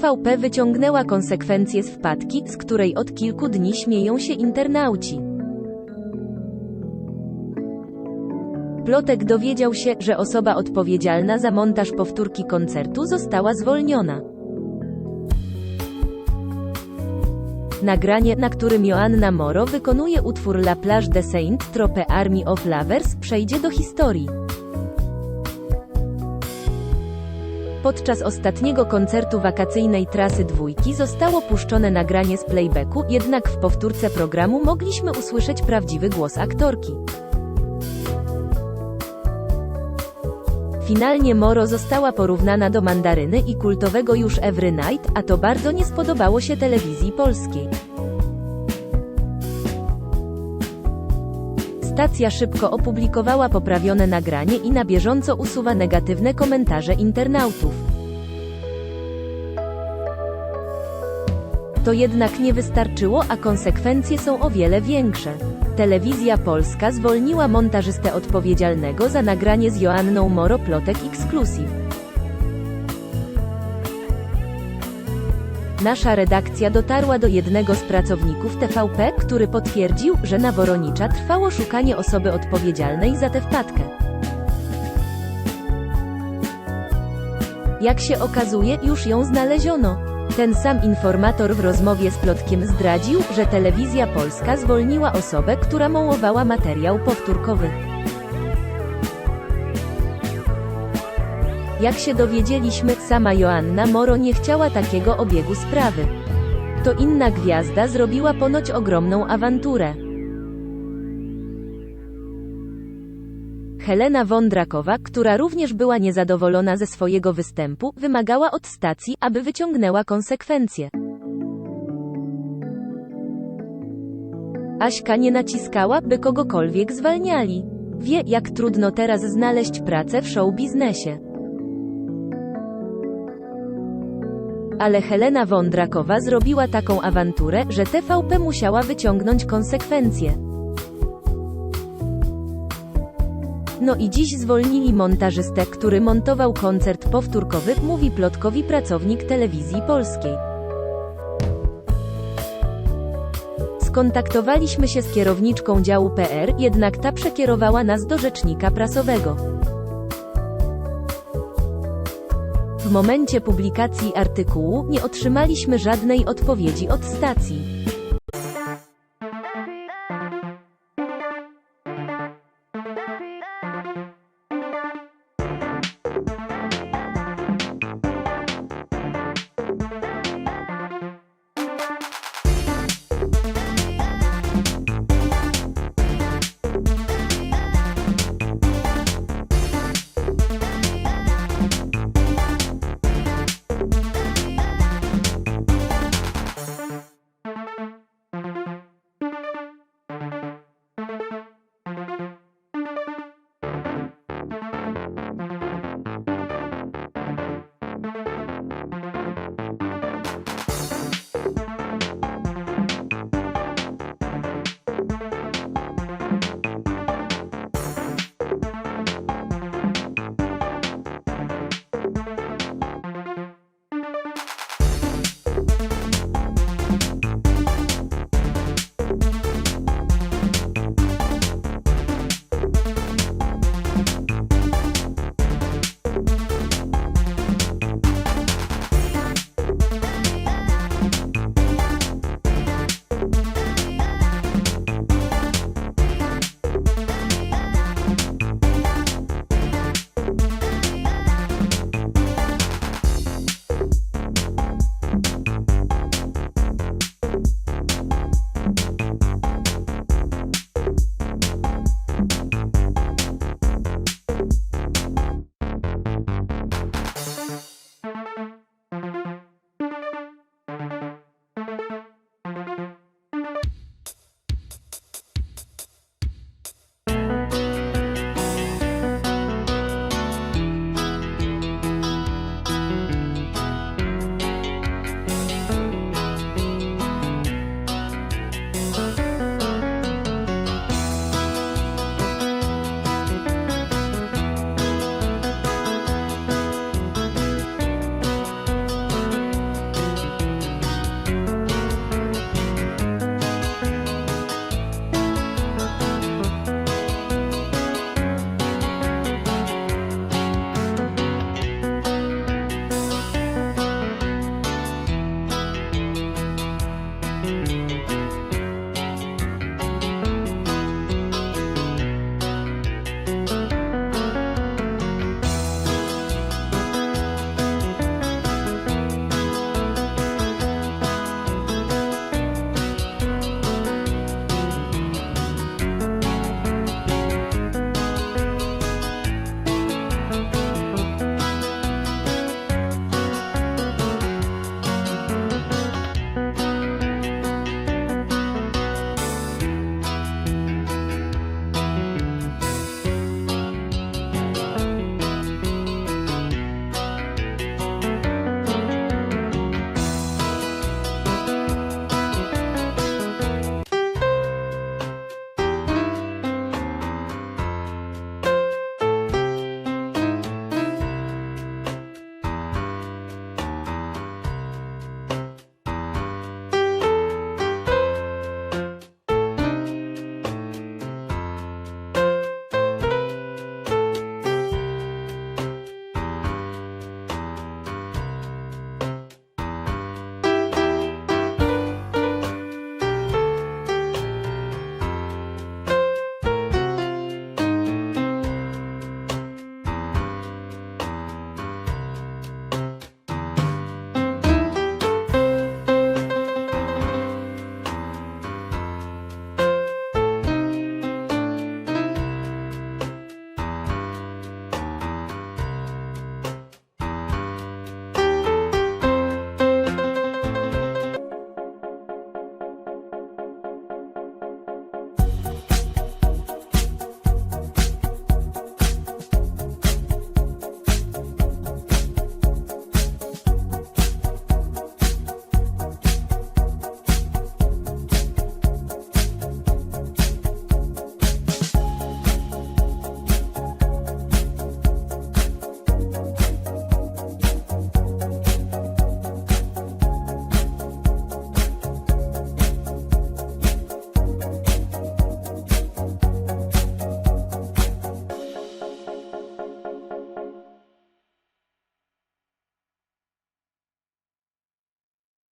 TVP wyciągnęła konsekwencje z wpadki, z której od kilku dni śmieją się internauci. Plotek dowiedział się, że osoba odpowiedzialna za montaż powtórki koncertu została zwolniona. Nagranie, na którym Joanna Moro wykonuje utwór La Plage de Saint Trope Army of Lovers, przejdzie do historii. Podczas ostatniego koncertu wakacyjnej trasy dwójki zostało puszczone nagranie z playbacku, jednak w powtórce programu mogliśmy usłyszeć prawdziwy głos aktorki. Finalnie Moro została porównana do mandaryny i kultowego już Every Night, a to bardzo nie spodobało się telewizji polskiej. Stacja szybko opublikowała poprawione nagranie i na bieżąco usuwa negatywne komentarze internautów. To jednak nie wystarczyło, a konsekwencje są o wiele większe. Telewizja Polska zwolniła montażystę odpowiedzialnego za nagranie z Joanną Moro Plotek Exclusive. Nasza redakcja dotarła do jednego z pracowników TVP, który potwierdził, że na Woronicza trwało szukanie osoby odpowiedzialnej za tę wpadkę. Jak się okazuje, już ją znaleziono. Ten sam informator w rozmowie z Plotkiem zdradził, że Telewizja Polska zwolniła osobę, która mołowała materiał powtórkowy. Jak się dowiedzieliśmy, sama Joanna Moro nie chciała takiego obiegu sprawy. To inna gwiazda zrobiła ponoć ogromną awanturę. Helena Wądrakowa, która również była niezadowolona ze swojego występu, wymagała od stacji, aby wyciągnęła konsekwencje. Aśka nie naciskała, by kogokolwiek zwalniali. Wie, jak trudno teraz znaleźć pracę w show biznesie. Ale Helena Wądrakowa zrobiła taką awanturę, że TVP musiała wyciągnąć konsekwencje. No i dziś zwolnili montażystę, który montował koncert powtórkowy, mówi plotkowi pracownik telewizji polskiej. Skontaktowaliśmy się z kierowniczką działu PR, jednak ta przekierowała nas do rzecznika prasowego. W momencie publikacji artykułu nie otrzymaliśmy żadnej odpowiedzi od stacji.